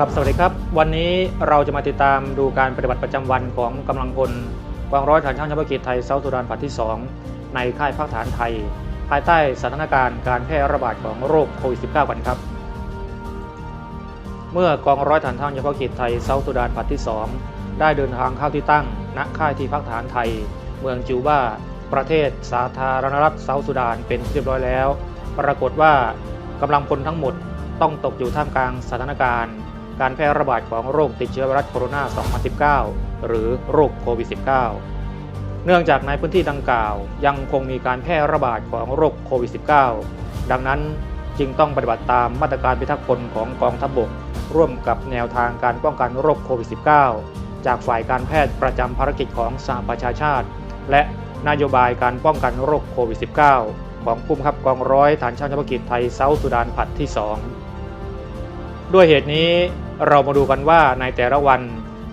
ครับสวัสดีครับ วันนี้เราจะมาติดตามดูการปฏิบัติประจำวันของกำลังพลกองร้อยฐานช่างเฉพาะกิจไทยเซาท์สุดานผัดที่ 2 ในค่ายภาคฐานไทย ภายใต้สถานการณ์การแพร่ระบาดของโรคโควิด -19 กันครับ เมื่อกองร้อยฐานช่างเฉพาะกิจไทยเซาท์สุดานผัดที่ 2 ได้เดินทางเข้าที่ตั้งณค่ายที่พักฐานไทย เมืองจิวบาประเทศสาธารณรัฐเซาท์สุดานเป็นเรียบร้อยแล้ว ปรากฏว่ากำลังพลทั้งหมดต้องตกอยู่ท่ามกลางสถานการณ์ การแพร่ระบาดของโรคติดเชื้อไวรัสโคโรนา 2019 หรือโรคโควิด -19 เนื่องจากในพื้นที่ดังกล่าว ยังคงมีการแพร่ระบาดของโรคโควิด -19 ดังนั้นจึงต้องปฏิบัติตามมาตรการพิทักษ์พลของกองทัพบก ร่วมกับแนวทางการป้องกันโรคโควิด -19 จากฝ่ายการแพทย์ประจำภารกิจของสหประชาชาติ และนโยบายการป้องกันโรคโควิด -19 ของผู้บังคับกองร้อยฐานช่างเฉพาะกิจไทยเซาท์สุดานผัดที่ 2 ด้วยเหตุนี้ เรามาดูกันว่าในแต่ละวัน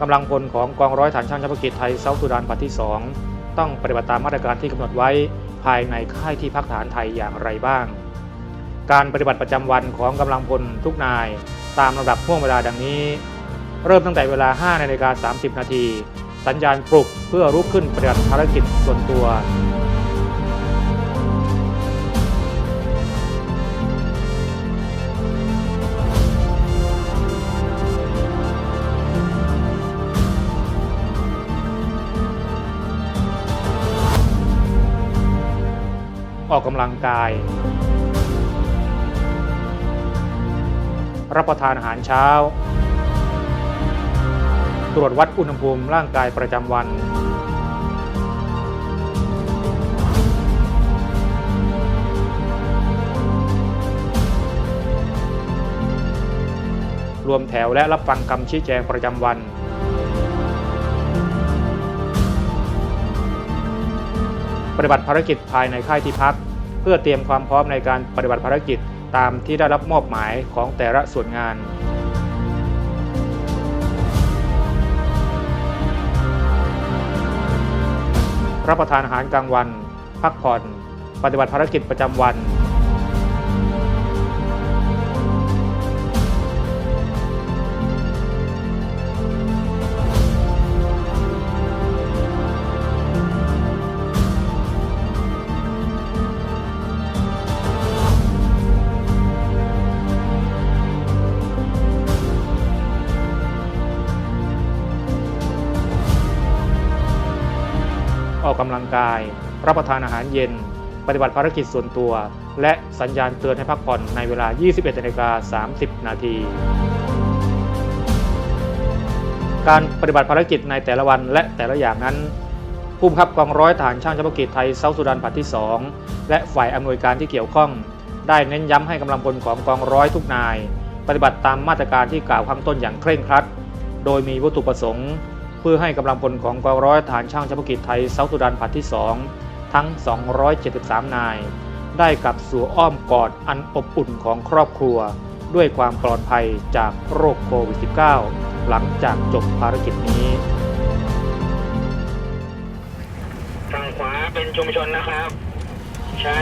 กำลังพลของกองร้อยฐานช่างเฉพาะกิจไทยเซาท์สุดานผัดที่ 2 ต้องปฏิบัติตามมาตรการที่กำหนดไว้ภายในค่ายที่พักฐานไทยอย่างไรบ้าง การปฏิบัติประจำวันของกำลังพลทุกนาย ตามลำดับห่วงเวลาดังนี้ เริ่มตั้งแต่เวลา5นาฬิกา30 นาที สัญญาณปลุกเพื่อรุกขึ้นปฏิบัติภารกิจส่วนตัว ออกกำลังกาย รับประทานอาหารเช้า ตรวจวัดอุณหภูมิร่างกายประจำวัน รวมแถวและรับฟังคำชี้แจงประจำวัน ปฏิบัติภารกิจภายในค่ายที่พัก เพื่อเตรียมความพร้อมในการปฏิบัติภารกิจตามที่ได้รับมอบหมายของแต่ละส่วนงานรับประทานอาหารกลางวัน พักผ่อน ปฏิบัติภารกิจประจำวัน ออกกำลังกาย รับประทานอาหารเย็น ปฏิบัติภารกิจส่วนตัว และสัญญาณเตือนให้พักผ่อนในเวลา 21นาฬิกา30 นาทีการปฏิบัติภารกิจในแต่ละวันและแต่ละอย่างนั้นผู้บังคับกองร้อยฐานช่างเฉพาะกิจไทยเซาท์สุดานผัดที่ 2 และฝ่ายอำนวยการที่เกี่ยวข้อง ได้เน้นย้ำให้กำลังพลของกองร้อยทุกนาย ปฏิบัติตามมาตรการที่กล่าวข้างต้นอย่างเคร่งครัด โดยมีวัตถุประสงค์ เพื่อให้กำลังพลของกองร้อยฐานช่างเฉพาะกิจไทยเซาท์สุดานผัดที่ 2 ทั้ง 273 นาย ได้กลับสู่อ้อมกอดอันอบอุ่นของครอบครัว ด้วยความปลอดภัยจากโรคโควิด -19 หลังจากจบภารกิจนี้ฝั่งขวาเป็นชุมชนนะครับ ใช้